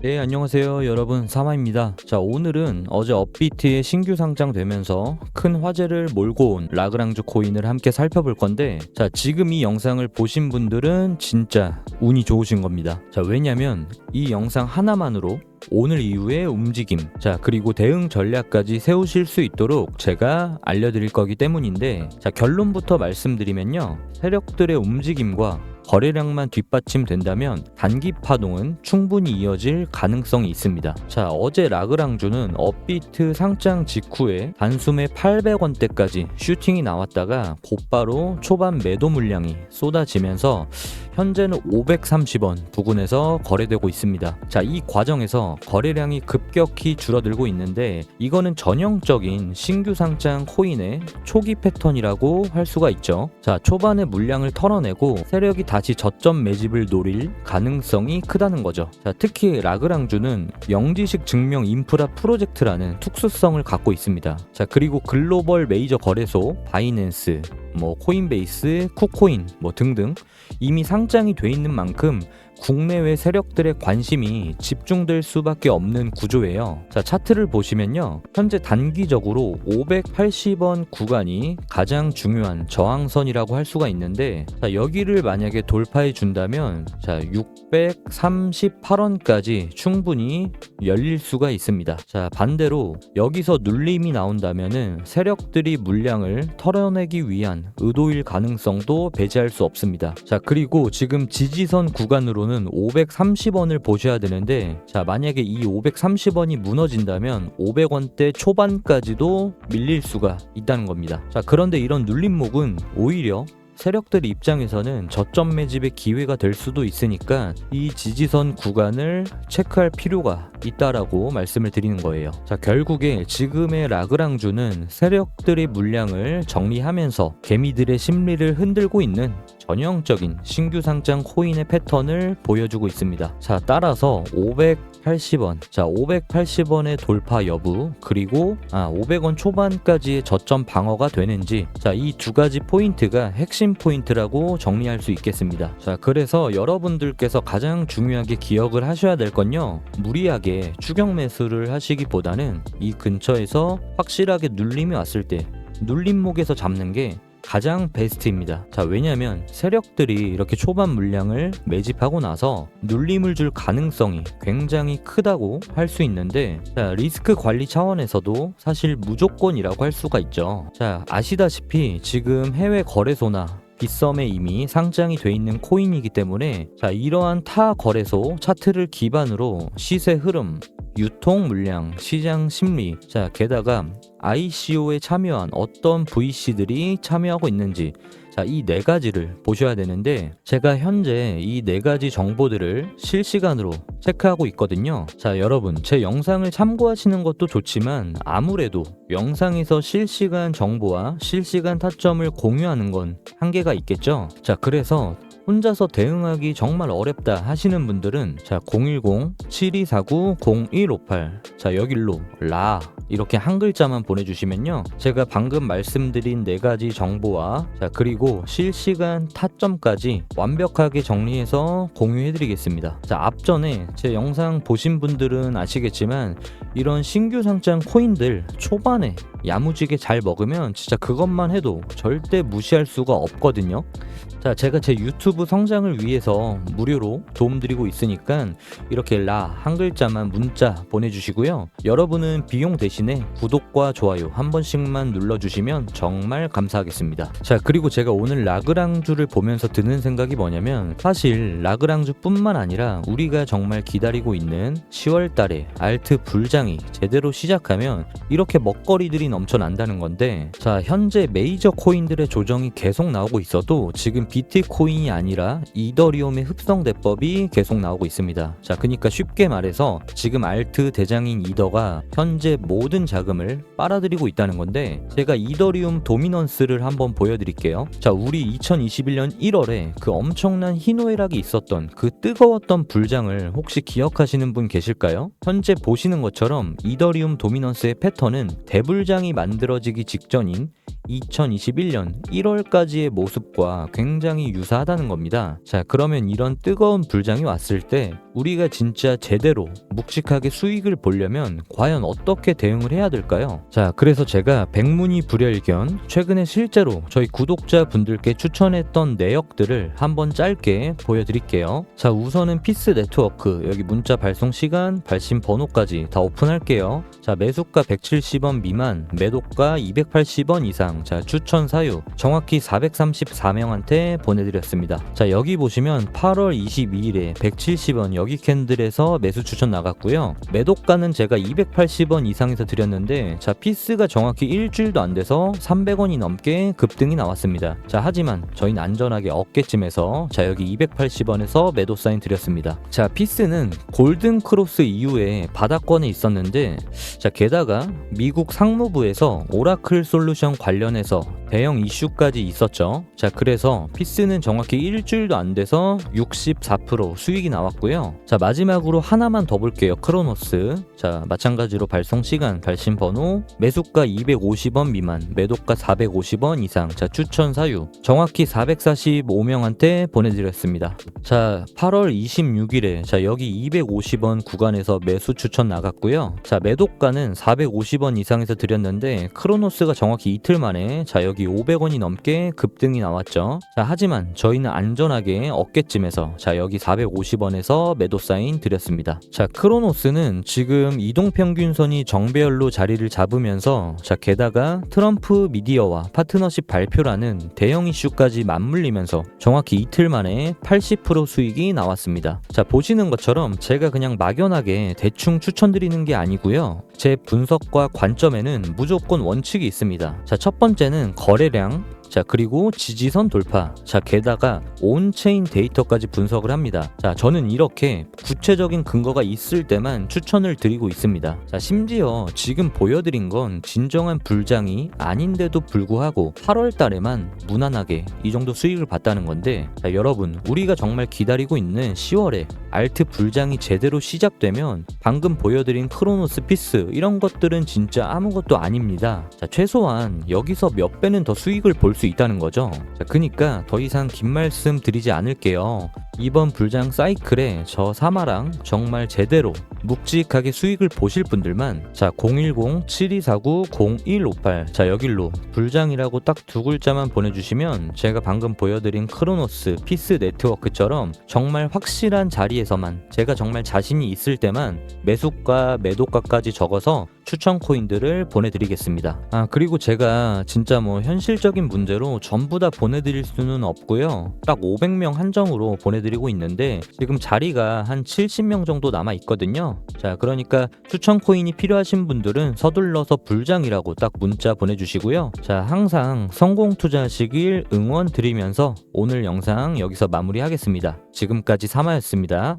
네, 안녕하세요. 여러분, 사마입니다. 자, 오늘은 어제 업비트에 신규 상장되면서 큰 화제를 몰고 온 라그랑주 코인을 함께 살펴볼 건데, 자, 지금 이 영상을 보신 분들은 진짜 운이 좋으신 겁니다. 자, 왜냐면 이 영상 하나만으로 오늘 이후의 움직임, 자, 그리고 대응 전략까지 세우실 수 있도록 제가 알려드릴 거기 때문인데, 자, 결론부터 말씀드리면요. 세력들의 움직임과 거래량만 뒷받침된다면 단기 파동은 충분히 이어질 가능성이 있습니다. 자, 어제 라그랑주는 업비트 상장 직후에 단숨에 800원대까지 슈팅이 나왔다가 곧바로 초반 매도 물량이 쏟아지면서 현재는 530원 부근에서 거래되고 있습니다. 자, 이 과정에서 거래량이 급격히 줄어들고 있는데 이거는 전형적인 신규 상장 코인의 초기 패턴이라고 할 수가 있죠. 자, 초반에 물량을 털어내고 세력이 다시 저점 매집을 노릴 가능성이 크다는 거죠. 자, 특히 라그랑주는 영지식 증명 인프라 프로젝트라는 특수성을 갖고 있습니다. 자, 그리고 글로벌 메이저 거래소 바이낸스, 뭐 코인베이스, 쿠코인 뭐 등등 이미 상장이 돼 있는 만큼 국내외 세력들의 관심이 집중될 수밖에 없는 구조예요. 자, 차트를 보시면요. 현재 단기적으로 580원 구간이 가장 중요한 저항선이라고 할 수가 있는데 자, 여기를 만약에 돌파해 준다면 자, 638원까지 충분히 열릴 수가 있습니다. 자, 반대로 여기서 눌림이 나온다면은 세력들이 물량을 털어내기 위한 의도일 가능성도 배제할 수 없습니다. 자, 그리고 지금 지지선 구간으로는 530원을 보셔야 되는데 자, 만약에 이 530원이 무너진다면 500원대 초반까지도 밀릴 수가 있다는 겁니다. 자, 그런데 이런 눌림목은 오히려 세력들 입장에서는 저점 매집의 기회가 될 수도 있으니까 이 지지선 구간을 체크할 필요가 있다라고 말씀을 드리는 거예요. 자, 결국에 지금의 라그랑주는 세력들의 물량을 정리하면서 개미들의 심리를 흔들고 있는 전형적인 신규 상장 코인의 패턴을 보여주고 있습니다. 자, 따라서 580원, 자, 580원의 돌파 여부, 그리고 아, 500원 초반까지의 저점 방어가 되는지, 자, 이 두 가지 포인트가 핵심 포인트라고 정리할 수 있겠습니다. 자, 그래서 여러분들께서 가장 중요하게 기억을 하셔야 될 건요, 무리하게 추격 매수를 하시기보다는 이 근처에서 확실하게 눌림이 왔을 때 눌림목에서 잡는 게 가장 베스트입니다. 자, 왜냐면 세력들이 이렇게 초반 물량을 매집하고 나서 눌림을 줄 가능성이 굉장히 크다고 할 수 있는데, 자, 리스크 관리 차원에서도 사실 무조건이라고 할 수가 있죠. 자, 아시다시피 지금 해외 거래소나 빗썸에 이미 상장이 돼 있는 코인이기 때문에 자 이러한 타 거래소 차트를 기반으로 시세 흐름 유통 물량, 시장 심리, 자 게다가 ICO에 참여한 어떤 VC들이 참여하고 있는지 자, 이 네 가지를 보셔야 되는데 제가 현재 이 네 가지 정보들을 실시간으로 체크하고 있거든요. 자, 여러분, 제 영상을 참고하시는 것도 좋지만 아무래도 영상에서 실시간 정보와 실시간 타점을 공유하는 건 한계가 있겠죠. 자, 그래서 혼자서 대응하기 정말 어렵다 하시는 분들은 자 010-7249-0158 자 여길로 라 이렇게 한 글자만 보내주시면요. 제가 방금 말씀드린 네 가지 정보와 자 그리고 실시간 타점까지 완벽하게 정리해서 공유해드리겠습니다. 자 앞전에 제 영상 보신 분들은 아시겠지만 이런 신규 상장 코인들 초반에 야무지게 잘 먹으면 진짜 그것만 해도 절대 무시할 수가 없거든요. 자, 제가 제 유튜브 성장을 위해서 무료로 도움드리고 있으니까 이렇게 라 한 글자만 문자 보내주시고요. 여러분은 비용 대신에 구독과 좋아요 한 번씩만 눌러주시면 정말 감사하겠습니다. 자, 그리고 제가 오늘 라그랑주를 보면서 드는 생각이 뭐냐면 사실 라그랑주뿐만 아니라 우리가 정말 기다리고 있는 10월 달에 알트 불장이 제대로 시작하면 이렇게 먹거리들이 넘쳐난다는 건데 자, 현재 메이저 코인들의 조정이 계속 나오고 있어도 지금 비트코인이 아니라 이더리움의 흡성 대법이 계속 나오고 있습니다. 자, 그러니까 쉽게 말해서 지금 알트 대장인 이더가 현재 모든 자금을 빨아들이고 있다는 건데 제가 이더리움 도미넌스를 한번 보여드릴게요. 자, 우리 2021년 1월에 그 엄청난 희노애락이 있었던 그 뜨거웠던 불장을 혹시 기억하시는 분 계실까요? 현재 보시는 것처럼 이더리움 도미넌스의 패턴은 대불장 이 만들어지기 직전인 2021년 1월까지의 모습과 굉장히 유사하다는 겁니다. 자, 그러면 이런 뜨거운 불장이 왔을 때 우리가 진짜 제대로 묵직하게 수익을 보려면 과연 어떻게 대응을 해야 될까요? 자, 그래서 제가 백문이 불여일견 최근에 실제로 저희 구독자분들께 추천했던 내역들을 한번 짧게 보여드릴게요. 자, 우선은 피스 네트워크 여기 문자 발송 시간, 발신 번호까지 다 오픈할게요. 자, 매수가 170원 미만, 매도가 280원 이상. 자, 추천 사유 정확히 434명한테 보내드렸습니다. 자, 여기 보시면 8월 22일에 170원 여기 캔들에서 매수 추천 나갔고요. 매도가는 제가 280원 이상에서 드렸는데, 자, 피스가 정확히 일주일도 안 돼서 300원이 넘게 급등이 나왔습니다. 자, 하지만 저희는 안전하게 어깨쯤에서 자, 여기 280원에서 매도 사인 드렸습니다. 자, 피스는 골든 크로스 이후에 바닥권에 있었는데, 자, 게다가 미국 상무부에서 오라클 솔루션 관련 해서 대형 이슈까지 있었죠. 자, 그래서 피스는 정확히 일주일도 안 돼서 64% 수익이 나왔고요. 자, 마지막으로 하나만 더 볼게요. 크로노스. 자, 마찬가지로 발송 시간, 발신 번호, 매수가 250원 미만, 매도가 450원 이상. 자, 추천 사유. 정확히 445명한테 보내드렸습니다. 자, 8월 26일에 자, 여기 250원 구간에서 매수 추천 나갔고요. 자, 매도가는 450원 이상에서 드렸는데 크로노스가 정확히 이틀 만에 자, 여기 500원이 넘게 급등이 나왔죠. 자, 하지만 저희는 안전하게 어깨쯤에서 자, 여기 450원에서 매도 사인 드렸습니다. 자, 크로노스는 지금 이동 평균선이 정배열로 자리를 잡으면서 자, 게다가 트럼프 미디어와 파트너십 발표라는 대형 이슈까지 맞물리면서 정확히 이틀 만에 80% 수익이 나왔습니다. 자, 보시는 것처럼 제가 그냥 막연하게 대충 추천드리는 게 아니고요. 제 분석과 관점에는 무조건 원칙이 있습니다. 자, 첫 번째는 거래량, 자, 그리고 지지선 돌파. 자, 게다가 온체인 데이터까지 분석을 합니다. 자, 저는 이렇게 구체적인 근거가 있을 때만 추천을 드리고 있습니다. 자, 심지어 지금 보여드린 건 진정한 불장이 아닌데도 불구하고 8월 달에만 무난하게 이 정도 수익을 봤다는 건데, 자, 여러분, 우리가 정말 기다리고 있는 10월에 알트 불장이 제대로 시작되면 방금 보여드린 크로노스 피스 이런 것들은 진짜 아무것도 아닙니다. 자, 최소한 여기서 몇 배는 더 수익을 볼수 있다는 거죠. 자, 그니까 더 이상 긴 말씀 드리지 않을게요. 이번 불장 사이클에 저 사마랑 정말 제대로 묵직하게 수익을 보실 분들만 자 010-7249-0158 자 여길로 불장이라고 딱 두 글자만 보내주시면 제가 방금 보여드린 크로노스 피스 네트워크처럼 정말 확실한 자리에서만 제가 정말 자신이 있을 때만 매수가 매도가까지 적어서 추천 코인들을 보내드리겠습니다. 아 그리고 제가 진짜 뭐 현실적인 문제로 전부 다 보내드릴 수는 없고요. 딱 500명 한정으로 보내드리고 있는데 지금 자리가 한 70명 정도 남아 있거든요. 자 그러니까 추천 코인이 필요하신 분들은 서둘러서 불장이라고 딱 문자 보내주시고요. 자 항상 성공 투자하시길 응원 드리면서 오늘 영상 여기서 마무리하겠습니다. 지금까지 사마였습니다.